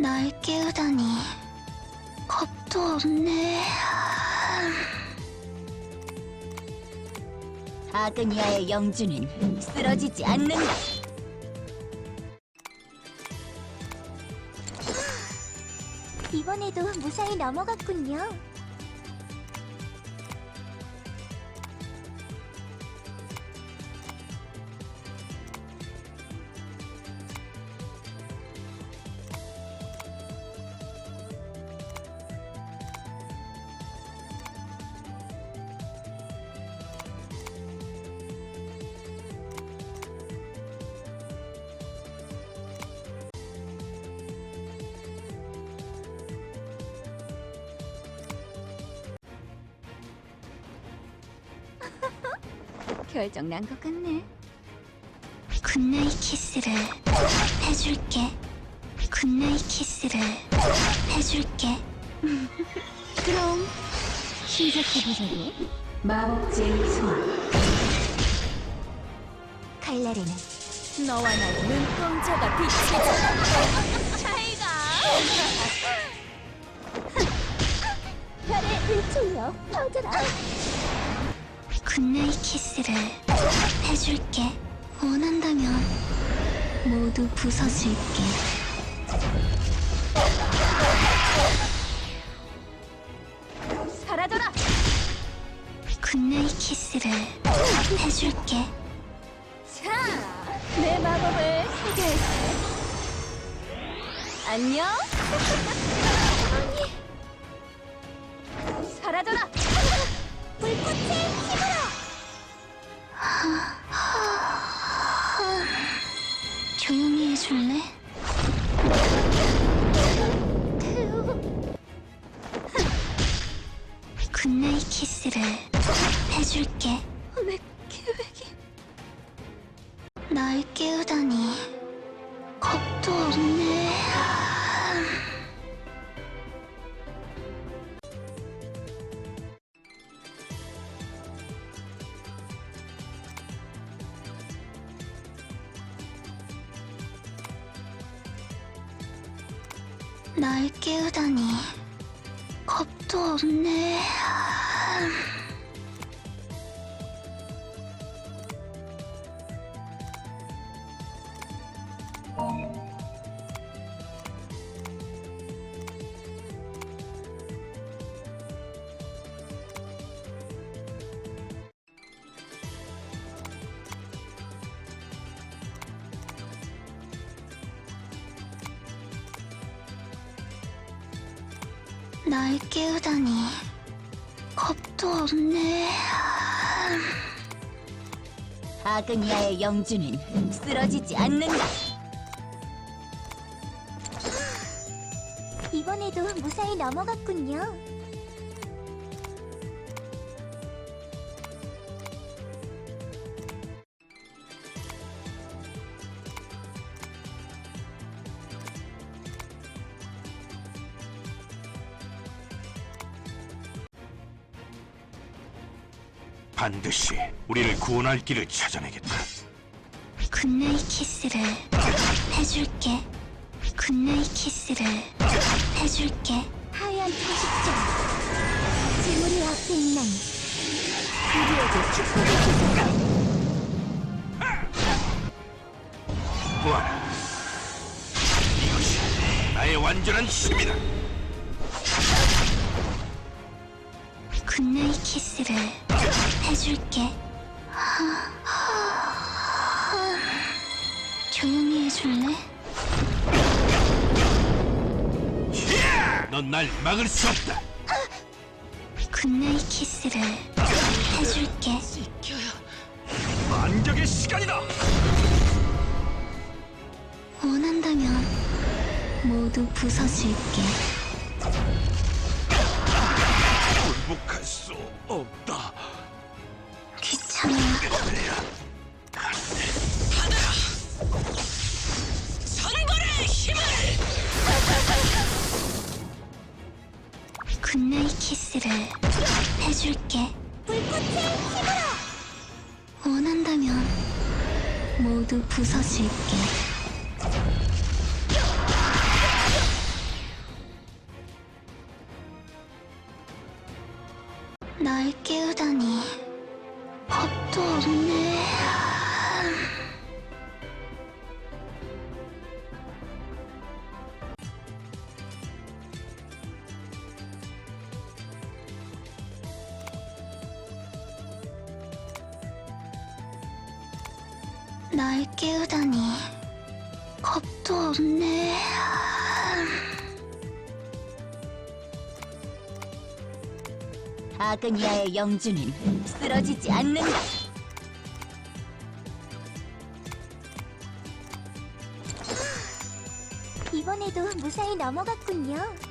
날 깨우다니 겁도 없네. 아그니아의 영주는 쓰러지지 않는다. 이번에도 무사히 넘어갔군요. 결정 난 것 같네. 굿나잇 키스를 해줄게. 굿나잇 키스를 해줄게. 그럼 시작해보자고. 마법제의 소환. 칼날에는 너와 나 눈동자가 비치다. 차이가. 별의 일출이여 퍼져라. 굿나잇 키스를 해줄게. 원한다면 모두 부서질게. 사라져라. 굿나잇 키스를 해줄게. 자, 내 마법을 소개할게. 안녕. 사라져라. 날 깨우다니 겁도 없네. 날 깨우다니 겁도 없네. 아그니아의 영주는 쓰러지지 않는다. 이번에도 무사히 넘어갔군요. 반드시 우리를 구원할 길을 찾아내겠다. 굿나잇 키스를 해줄게. 굿나잇 키스를 해줄게. 하얀 표식점. 재물이 앞에 있는 우리에게 축복을 주세요. 보아라. 이것이 나의 완전한 힘이다. 굿나잇 키스를 해줄게. 조용히 해줄래? 넌 날 막을 수 없다. 굿나잇 키스를 해줄게. 반격의 시간이다. 원한다면 모두 부서질게. 굴복할 수 없다. 모두 부서질게. 날 깨우다니 겁도 없네. 아그니아의 영주는 쓰러지지 않는다. 이번에도 무사히 넘어갔군요.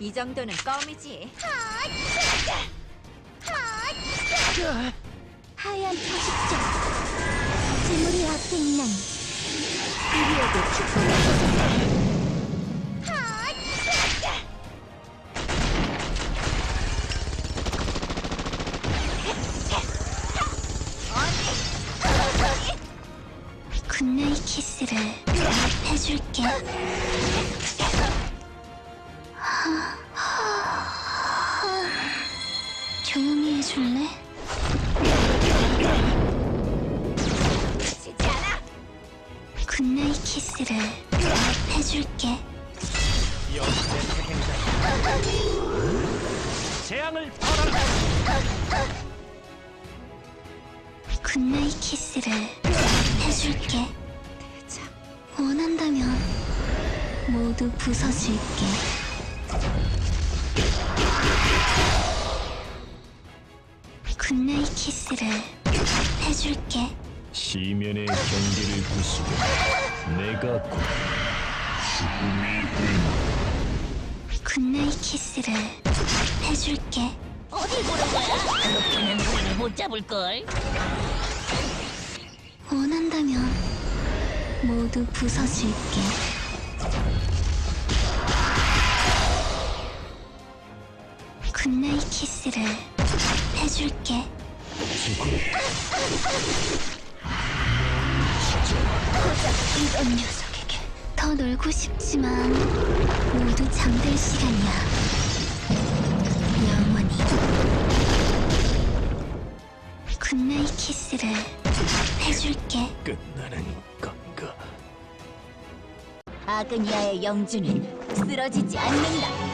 이 정도는 껌이지. 하얀 표식자 재물이 앞에 있는 우리에게 축복을. 굿나잇 키스를 해줄게. 조용히 해줄래? 지지 않아. 굿나잇 키스를 해줄게. 재앙을 벌하라. 굿나잇 키스를 해줄게. 원한다면 모두 부서질게. 키스를 해줄게. 시면의 경계를 부수고 내가 곧 굿나잇 키스를 해줄게. 어딜 보는 거야? 그렇게는 우리를 못 잡을 걸. 원한다면 모두 부서질게. 굿나잇 키스를 해줄게. 이런 녀석에게 더 놀고 싶지만 모두 잠들 시간이야. 영원히. 굿나잇 키스를 해줄게. 끝나는 건가? 아그니아의 영주는 쓰러지지 않는다.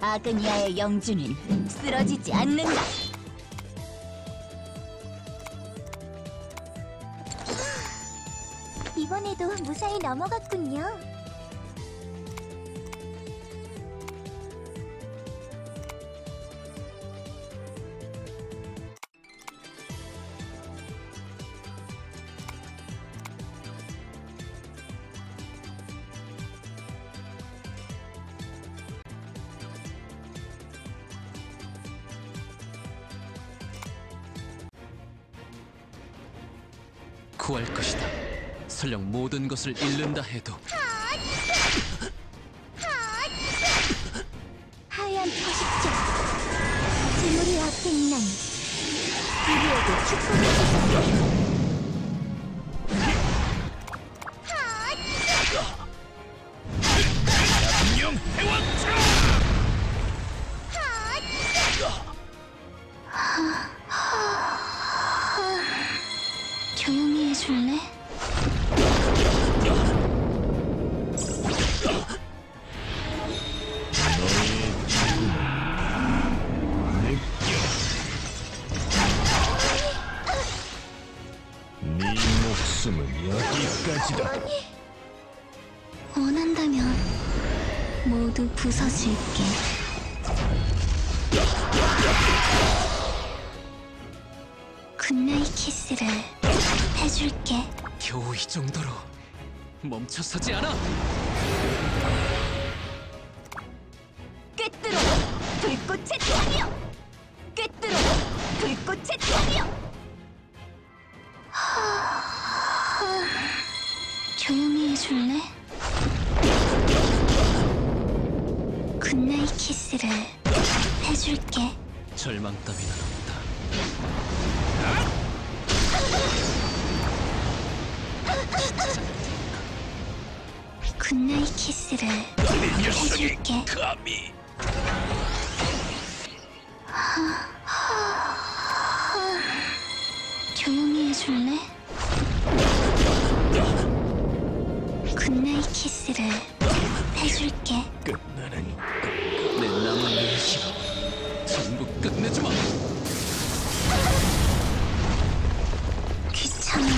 아그니아의 영주는 쓰러지지 않는다. 이번에도 무사히 넘어갔군요. 구할 것이다. 설령 모든 것을 잃는다 해도 하얀 표식자 재물이 앞에 있는 우리에게 축복을 주세 이어지다. 원한다면 모두 부서질게. 굿나잇 키스를 해줄게. 겨우 이 정도로 멈춰서지 않아. 꿰뚫어 불꽃의 태양이여 꿰뚫어 불꽃의 태양이여 해줄래? 굿나잇 키스를 해줄게. 절망 따위는 없다. 굿나잇 키스를 해줄게. 굿나잇 키스를 해줄게. 끝나는 내 남은 인식 전부 끝내주마. 귀찮아.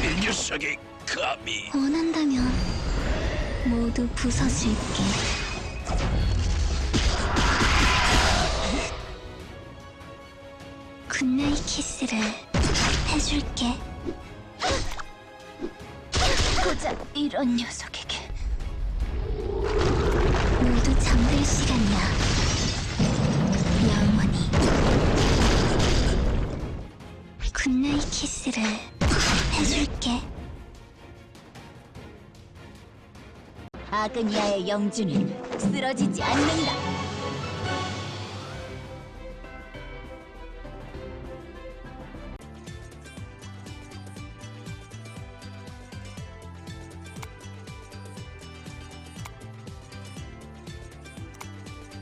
이 녀석이 감히 원한다면 모두 부서질게. 굿나잇 키스를 해줄게. 고작 이런 녀석에게 모두 잠들 시간이야. 영원히. 굿나잇 키스를 해줄게. 아그니아의 영주는 쓰러지지 않는다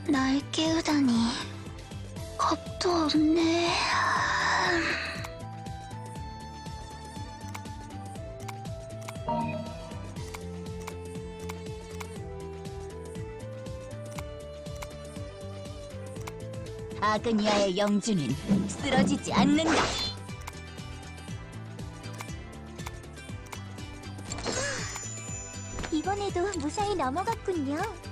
날 깨우다니 겁도 없네. 아그니아의 영주는 쓰러지지 않는다 이번에도 무사히 넘어갔군요.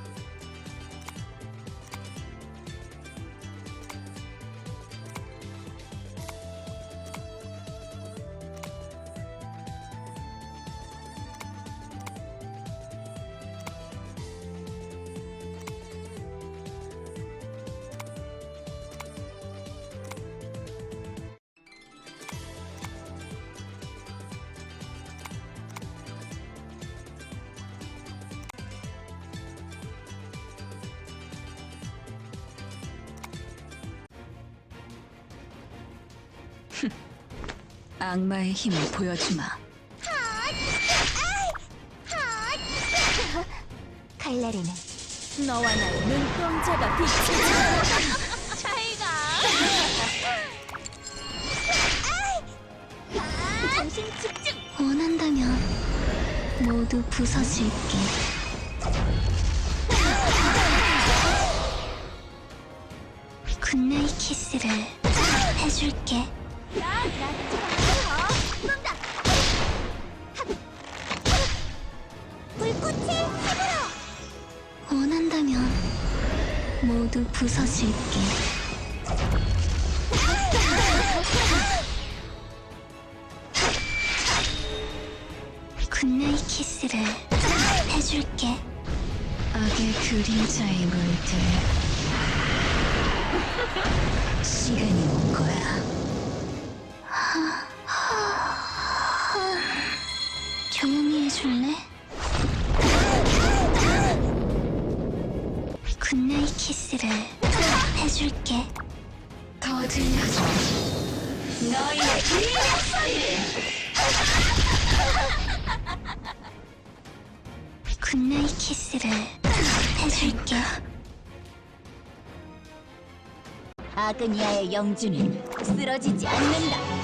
악마의 힘을 보여주마 칼날에는 너와 나의 눈동자가 비치지 정신 집중. 원한다면 모두 부서질게. 굿나잇 키스를 해줄게. 원한다면 모두 부서질게. 굿나잇 키스를 해줄게. 악의 그림자에 물들 시간이 온 거야 줄래? 굿나잇 키스를 해줄게. 더 들려줘 너희의 비명 소리를 굿나잇 키스를 해줄게. 아그니아의 영주는 쓰러지지 않는다